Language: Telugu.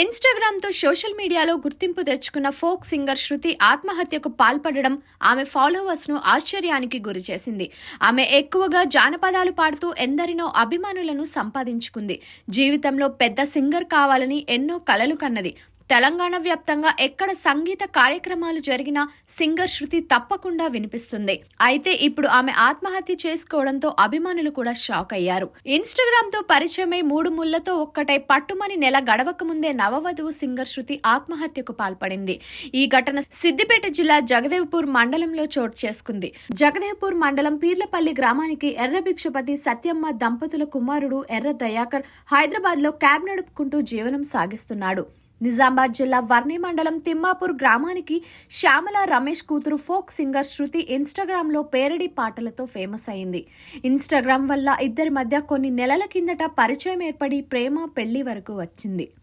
ఇన్స్టాగ్రామ్తో సోషల్ మీడియాలో గుర్తింపు తెచ్చుకున్న ఫోక్ సింగర్ శృతి ఆత్మహత్యకు పాల్పడడం ఆమె ఫాలోవర్స్ను ఆశ్చర్యానికి గురిచేసింది. ఆమె ఎక్కువగా జానపదాలు పాడుతూ ఎందరినో అభిమానులను సంపాదించుకుంది. జీవితంలో పెద్ద సింగర్ కావాలని ఎన్నో కలలు కన్నది. తెలంగాణ వ్యాప్తంగా ఎక్కడ సంగీత కార్యక్రమాలు జరిగినా సింగర్ శృతి తప్పకుండా వినిపిస్తుంది. అయితే ఇప్పుడు ఆమె ఆత్మహత్య చేసుకోవడంతో అభిమానులు కూడా షాక్ అయ్యారు. ఇన్స్టాగ్రామ్తో పరిచయమై మూడు ముళ్ళతో ఒక్కటై పట్టుమని నెల గడవక ముందే నవవధువు సింగర్ శృతి ఆత్మహత్యకు పాల్పడింది. ఈ ఘటన సిద్దిపేట జిల్లా జగదేవ్పూర్ మండలంలో చోటు చేసుకుంది. జగదేవ్పూర్ మండలం పీర్లపల్లి గ్రామానికి ఎర్ర భిక్షపతి సత్యమ్మ దంపతుల కుమారుడు ఎర్ర దయాకర్ హైదరాబాద్లో క్యాబ్ నడుపుకుంటూ జీవనం సాగిస్తున్నాడు. నిజామాబాద్ జిల్లా వర్ణి మండలం తిమ్మాపూర్ గ్రామానికి శ్యామల రమేష్ కూతురు ఫోక్ సింగర్ శృతి ఇన్స్టాగ్రామ్లో పేరడి పాటలతో ఫేమస్ అయింది. ఇన్స్టాగ్రామ్ వల్ల ఇద్దరి మధ్య కొన్ని నెలల కిందట పరిచయం ఏర్పడి ప్రేమ పెళ్ళి వరకు వచ్చింది.